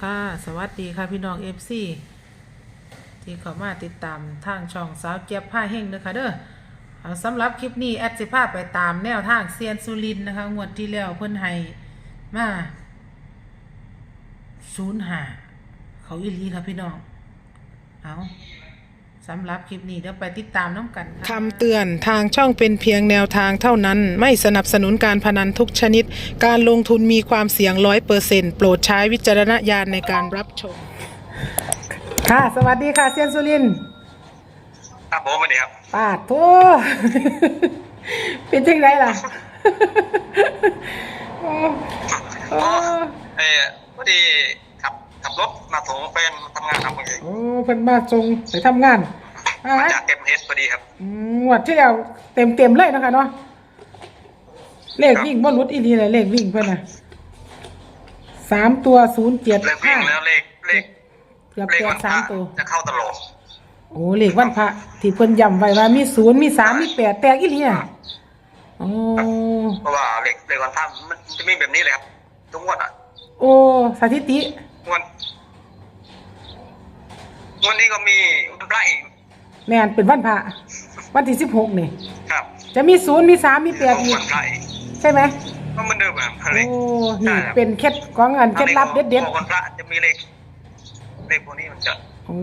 ค่ะ สวัสดีค่ะพี่น้องเอฟซีที่เข้ามาติดตามทางช่องสาวเจี๊ยบผ้าเฮงนะคะเด้อเอาสำหรับคลิปนี้แอดสิภาไปตามแนวทางเซียนสุรินนะคะ งวดที่แล้วเพิ่นให้มาศูนย์หาเขาอิลีค่ะพี่น้อง เอา สำหรับคลิปนี้เดี๋ยวไปติดตามน้ำกันค่ะ คำเตือนทางช่องเป็นเพียงแนวทางเท่านั้น ไม่สนับสนุนการพนันทุกชนิด การลงทุนมีความเสี่ยงร้อยเปอร์เซ็นต์โปรดใช้วิจารณญาณในการรับชม ค่ะ สวัสดีค่ะเซียนสุรินทร์ครับผมสวัสดีครับปาดโท เป็นจังไรล่ะ โอ้โอ้ เออพอดีขับขับรถ มาส่งแฟนทำงานครับเมื่อกี้โอ้เพิ่นมาส่งไปทำงานอ่ามาจากเก็บเฮดพอดีครับ อืมงวดที่แล้วเต็มเต็มๆเลยนะคะเนาะเลขครับวิ่งบ่หลุดอีดีเลยเลขวิ่งเพิ่นน่ะสามตัวศูนย์เจ็ดเลขวิ่ห้างแล้วเลขเลขเกือบเลขแตวักนพสาระมตัว จะเข้าตลอดโอ้เลขวันพระที่เพิ่นย้ำไว้ว่ามีศูนย์มีสามมีแปดแตกอีหลีอะโอ้เพราะว่าเลขเลขวันพระมันจะมีแบบนี้เลยครับทุกงวดอะโอ้สถิติ งวดง วดนี้ก็มีวันพระอีกแม่นเป็นวันพระวันที่สิบหกนี่ ครับจะมีศูนย์มีสามมีแปดอีกวันพระอีกใช่ไหมก็เหมือนเดิมครับโอ้เลขนี่เป็นเคล็ดของอันเคล็ดลับเด็ดเด็ดพอวันพระจะมีเลขเลขพวกนี้มันจะๆโอ้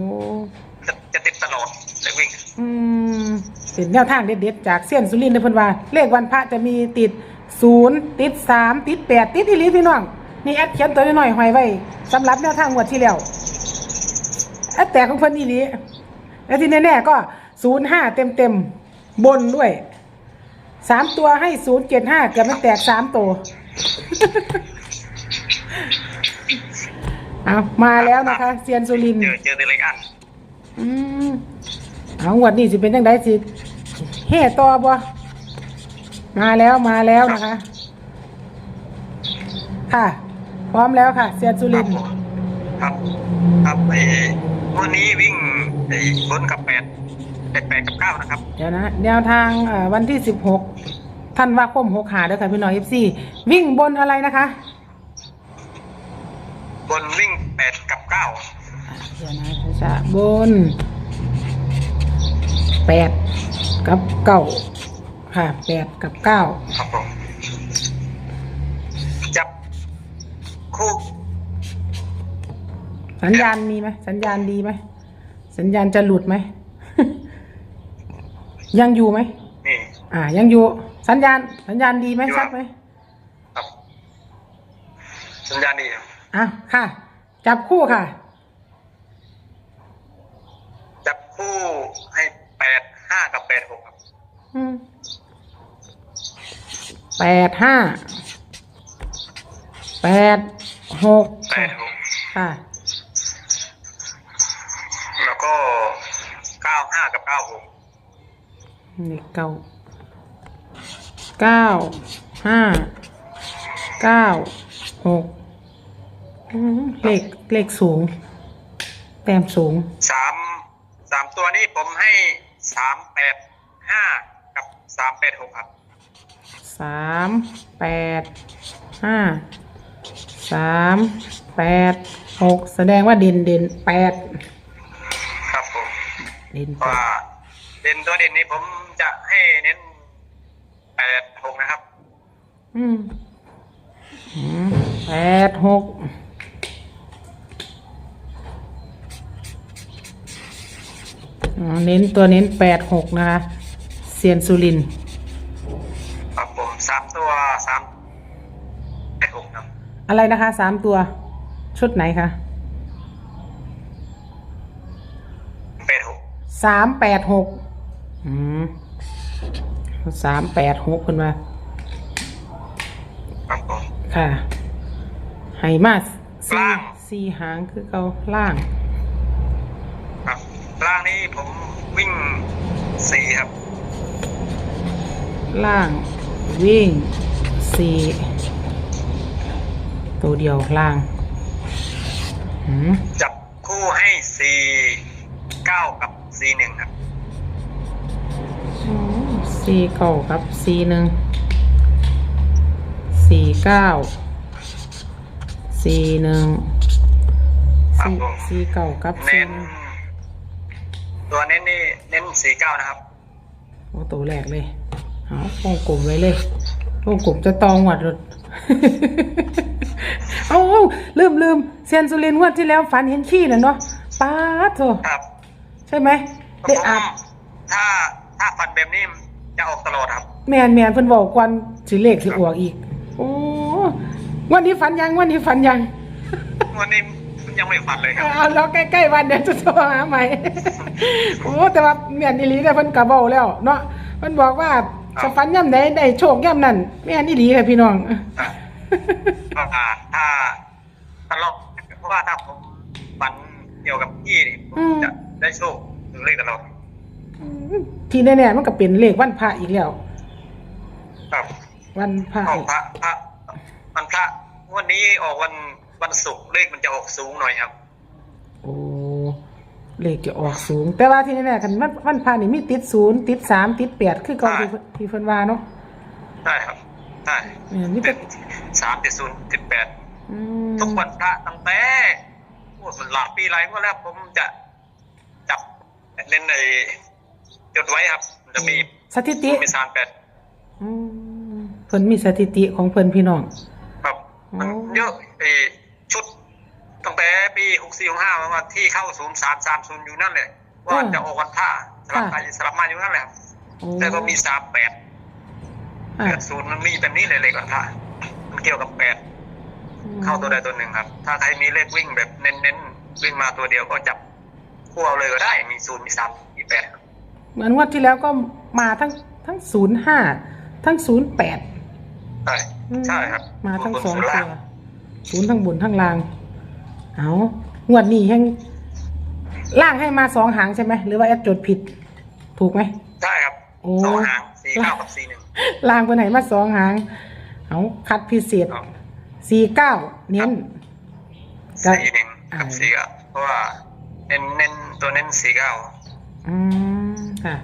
จะจะติดตลอดเลขวิ่ง อืมเป็นแนวทางเด็ดเด็ดๆจากเซียนสุรินทร์เด้อเพิ่นว่าเลขวันพระจะมีติดศูนย์ติดสามติดแปดติดอีหลีพี่น้องนี่แอดเขียนตัวน้อยๆห้อยไว้สำหรับแนวทางงวดที่แล้วแอดแต่ของเพิ่นอีหลีและที่แน่ๆก็ศูนย์ห้าเต็มเต็มๆบนด้วยสามตัวให้ศูนย์เจ็ดห้าเกือบไม่แตกสามตัว เอามาแล้วนะคะเซียนสุรินทร์เจอเจอแต่เลขอันอืมเอางวดนี้สิเป็นยังไงสิเฮ่ต่อบ่มาแล้วมาแล้วนะคะ ค่ะ พร้อมแล้วค่ะ เซียนสุคริรับนทร์ผม ครับ ครับไอ้วันนี้วิ่งไอ้บนกับแปดแปดแปดกับเก้านะครับ เดี๋ยวนะ แนวทางเอ่อวันที่สิบหกท่านว่าคมหกหาเด้อค่ะพี่น้องเอฟซีวิ่งบนอะไรนะคะ บนวิ่งแปดกับเก้าอะเดี๋ยวนะจะบนแปดกับเก้าค่ะแปดกับเก้าครับผมจับคู่ สัญญาณมีไหมสัญญาณดีไหมสัญญาณจะหลุดไหม ยังอยู่ไหมนี่อ่า ยังอยู่ สัญญาณ สัญญาณดีไหมอยู่ครัชับดไหมครับสัญญาณดีครับอะค่ะ จับคู่ค่ะ จับคู่ให้แปดห้ากับแปดหกครับอืมแปดห้าแปดหกแปดหกค่ะ แล้วก็เก้าห้ากับเก้าหก นี่เก้าเก้าห้าเก้าหกอืมเลขเลขสูง แต้มสูงสามสามตัวนี้ผมให้สามแปดห้ากับสามแปดหกครับสามแปดห้าสามแปดหกแสดงว่าเด่นเด่นแปดครับผมเด่นแปว่าด เด่นตัวเด่นนี้ผมจะให้เน้นแปดหกนะครับ อืมอืมแปดหกอ๋อเน้นตัวเน้นแปดหกนะคะเซียนสุรินทร์ครับผมสามตัวสามแปดหกครับอะไรนะคะสามตัวชุดไหนคะแปดหกสามแปดหก อืมสามแปดหกขึ้นมาครับผมค่ะไหมาสี่ล่างสี่หางคือเขาล่าง ครับล่างนี้ผมวิ่งสี่ครับ ล่างวิ่งสี่ตัวเดียวล่างหืมจับคู่ให้สี่เก้ากับสี่หนึ่งครับ สี่เก้ากับสี่หนึ่งสี่เก้าสี่หนึ่งครับสี่ผมสี่เก้ากับสี่เน้น ตัวเน้นนี่เน้นสี่เก้านะครับ โอ้ตัวแรกเลยเอาวงกลมไว้เลยวงกลมจะตองหวัดรถ เอาเอาลืมลืมเซียนสุรินทร์งวดที่แล้วฝันเห็นขี้น่ะเนาะป้าดโถครับ ใช่ไหมผมได้อาบ ถ้าถ้าฟันแบบนี้ จะออกตลอดครับแมนแมนเพิ่นบอกกวนสิเลขสิออกอีก โอ้วันนี้ฝันยังวันนี้ฝันยังวันนี้ยังไม่ฟันเลยครับเอาแล้วใกล้ๆวันเดี๋ยวจะโทรหาใหม่ โอ้แต่ว่าแม่นอีหลีได้เพิ่นกะเว้าแล้วเนาะเพิ่นบอกว่าครับสฝันย่ำใดได้โชคย่ำนั้นแม่นอีหลีค่ะพี่น้องครับอ่าถ้าตลอดเพราะว่าถ้าผมฟันเกี่ยวกับพี่นี่ผมอืมจะได้โชคถึงเลขตลอด ที่แน่ๆมันก็เป็นเลขวันพระอีกแล้ว ครับวันพระออกพระพระมันพระวันนี้ออกวันวันศุกร์เลขมันจะออกสูงหน่อยครับ โอ้เลขจะออกสูง แต่ว่าที่แน่ๆกันวันวันพระนี่มีติดศูนย์ติดสามติดแปดคือเก่าที่เพิ่นที่เพิ่นว่าเนาะใช่ครับใช่แม่นมีแต่ติดสามติดศูนย์ติดแปดอืมทุกวันพระตั้งแต่โอ้มันหลายปีหลายก็แล้วผมจะจับเล่นใน จดไว้ครับมันจะมีสถิติมีสามแปดอืมเพิ่นมีสถิติของเพิ่นพี่น้อง ครับมันอ๋อเยอะไอ้ชุดตั้งแต่ปีหกสี่หกห้ามาที่เข้าศูนย์สามสามศูนย์อยู่นั่นเลยว่าจะออกวันท่าสลับไปสลับมาอยู่นั่นแหละครับโอ้แต่ก็มีสามแปดอะแปดศูนย์มันมีแบบนี้เลยเลยก่อนท่ามันเกี่ยวกับแปดเข้าตัวใดตัวหนึ่งครับ ถ้าใครมีเลขวิ่งแบบเน้นๆวิ่งมาตัวเดียวก็จับคู่เอาเลยก็ได้ มีศูนย์มีสามมีแปดครับ เหมือนงวดที่แล้วก็มาทั้งทั้งศูนย์ห้าทั้งศูนย์แปดใช่ใช่ครับมาทั้งบนสองศูนย์ตัล่างวศูนย์ทั้งบนทั้งล่าง เอางวดนี้ยังล่างให้มาสองหางใช่ไหมหรือว่าแอดจดผิด ถูกไหมใช่ครับโอ้สองหางสี่เก้ากับสี่หนึ่งล่างเป็นไหนมาสองหาง เอาคัดพิเศษครับสี่เก้าเน้นก็สี่หนึ่งกับอ่าสี่เก้าเพราะว่าเน้นเน้นตัวเน้นสี่เก้าอืม ค่ะ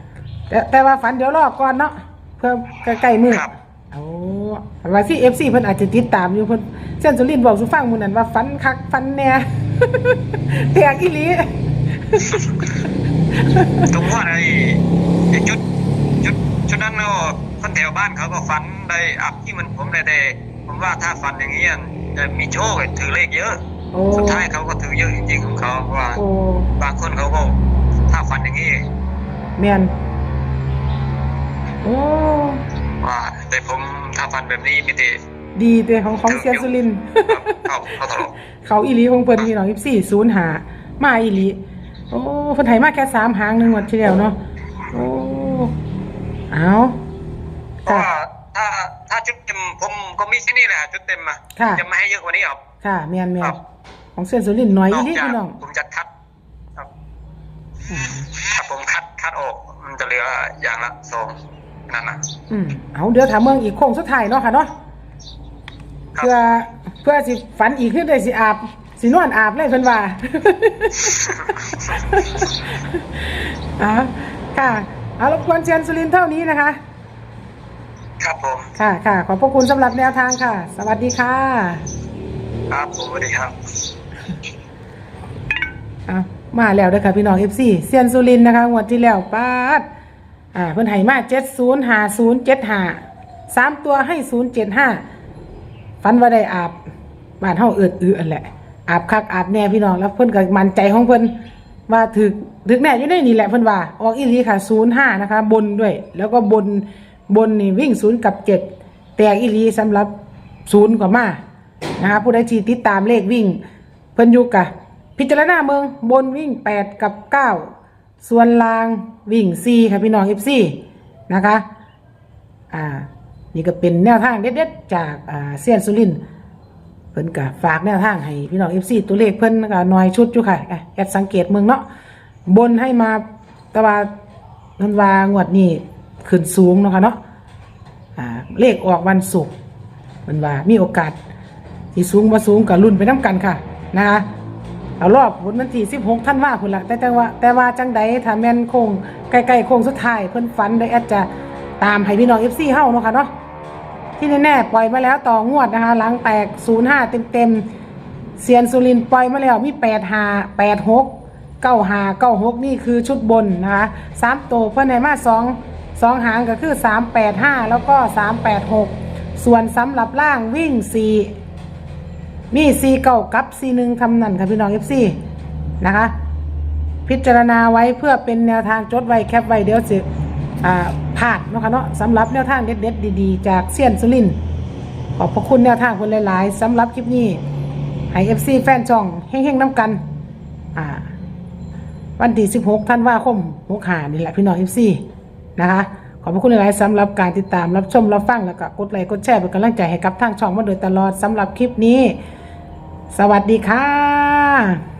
แต่แต่ว่าฝันเดี๋ยวรอก่อนเนาะเพื่อใกล้ๆมือครับเอาว่าที่เอฟซีเพิ่นอาจจะติดตามอยู่เพิ่นเส้นสุรินทร์บอกสุฟังมื้อนั้นว่าฟันคักฟันแหน่ แตกอีหลีตรงว่าไอ้ไอ้จุดจุดจุดนั้นเนาะคนแถวบ้านเขาก็ฝันได้อับที่มันผมเลยแต่ผมว่าถ้าฝันอย่างนี้จะมีโชคถือเลขเยอะ โอ้สุดท้ายเขาก็ถือเยอะจริงๆของเขาเพราะว่า โอ้บางคนเขาก็ถ้าฝันอย่างนี้ แม่นโอ้ว่าแต่ผมถ้าฝันแบบนี้มีแต่ดีแต่ของของเสียนสุรินทร์เข้าเข้าตลอดเขาอีหลีของเพิ่นพี่น้อง24 0หามาอีหลีโอ้เพิ่นให้มาแค่สามหางหนึงวันที่แล้วเนาะโอ้เอาเพราะค่ะว่าถ้าถ้าชุดเต็มผมก็มีแค่นี้แหละชุดเต็มอะค่ะจะไม่ให้เยอะกว่านี้หรอกค่ะแม่นแม่ครันบของเสียนสุรินทร์น้อยนอีอกหลีจากพี่น้องผมจะคัดครับ ออย่างละสองนั่นนะอืมเอาเดี๋ยวถามเมืองอีกโค้งสุดท้ายเนาะค่ะเนาะครับ เพื่อเพื่อสิฝันอีกขึ้นได้สิอาบสินอนอาบเลยเพิ่นว่า อ่าค่ะเอารบกวนเชียนสุรินทร์เท่านี้นะคะ ครับผมค่ะค่ะขอบพระคุณสำหรับแนวทางค่ะ สวัสดีค่ะครับผมสวัสดีครับเอามาแล้วเด้อค่ะพี่น้อง FC เซียนสุรินทร์นะคะงวดที่แล้วปาด อ่าเพิ่นให้มา705075 3ตัวให้075ฝันว่าได้อาบบ้านเฮาเอิดอืออันแหละ อาบคักอาบแน่พี่น้องแล้วเพิ่นก็มั่นใจของเพิ่นว่าถึกถึกแน่อยู่ในนี่แหละเพิ่นว่าออกอีหลีค่ะ05นย์ห้านะคะ บนด้วย แล้วก็บนบนนี่วิ่ง0กับ7แตกอีหลีสำหรับ0กว่ามานะคะผู้ใดที่ติดตามเลขวิ่ง เพิ่นยู่กะพิจารณาเมืองบนวิ่ง8กับ9 ส่วนล่างวิ่ง4ค่ะพี่น้อง FC นะคะ อ่า นี่ก็เป็นแนวทางเด็ดๆจากอ่าเซียนสุรินเพิ่นก็ฝากแนวทางให้พี่น้อง FC ตัวเลขเพิ่นก็น้อยชุดอยู่ค่ะอ่แอดสังเกตเมืองเนาะบนให้มาตะว่าเพิ่นวางวดนี้ขึ้นสูงเนาะค่ะเนาะอ่าเลขออกวันศุกร์เพิ่นว่ามีโอกาสที่สูงบ่สูงก็ลุ้นไปนํกันค่ะนะคะ เอารอบวันที่16ธันวาคมพุ่นละแต่แต่ว่าแต่ว่าจังใดถ้าแม่นคงใกล้ๆคงสุดท้ายเพิ่นฝันได้แอดจะตามให้พี่น้อง FC เฮาเนาะค่ะเนาะที่แน่ๆปล่อยมาแล้วต่องวดนะคะหลังแตก05เต็มๆเซียนสุรินปล่อยมาแล้วมีแปดหาแปดหกเก้าหาเก้าหกนี่คือชุดบนนะคะสามตัวเพื่อนในมาสองสองหางก็คือสามแปดห้าแล้วก็สามแปดหกส่วนสำหรับล่างวิ่งสี่ มีสี่เก้ากับสี่หนึ่งทำนั่นค่ะพี่น้องเอฟซีนะคะ พิจารณาไว้เพื่อเป็นแนวทางจดไว้แคปไว้เดี๋ยวสิอ่าพลาดเนาะคะเนาะสำหรับแนวทางเด็ดๆดีๆ จากเซียนสุรินขอบพระคุณแนวทางคนหลายๆสำหรับคลิปนี้ให้เอฟซีแฟนช่องเฮ้งๆน้ำกันอ่าวันที่ 16ท่านว่าคมหกหานี่แหละพี่น้องเอฟซีนะคะ ขอบพระคุณหลายๆสำหรับการติดตามรับชมรับฟังแล้วก็กดไลค์กดแชร์เป็นกำลังใจให้กับทางช่องมาโดยตลอดสำหรับคลิปนี้ สวัสดีค่ะ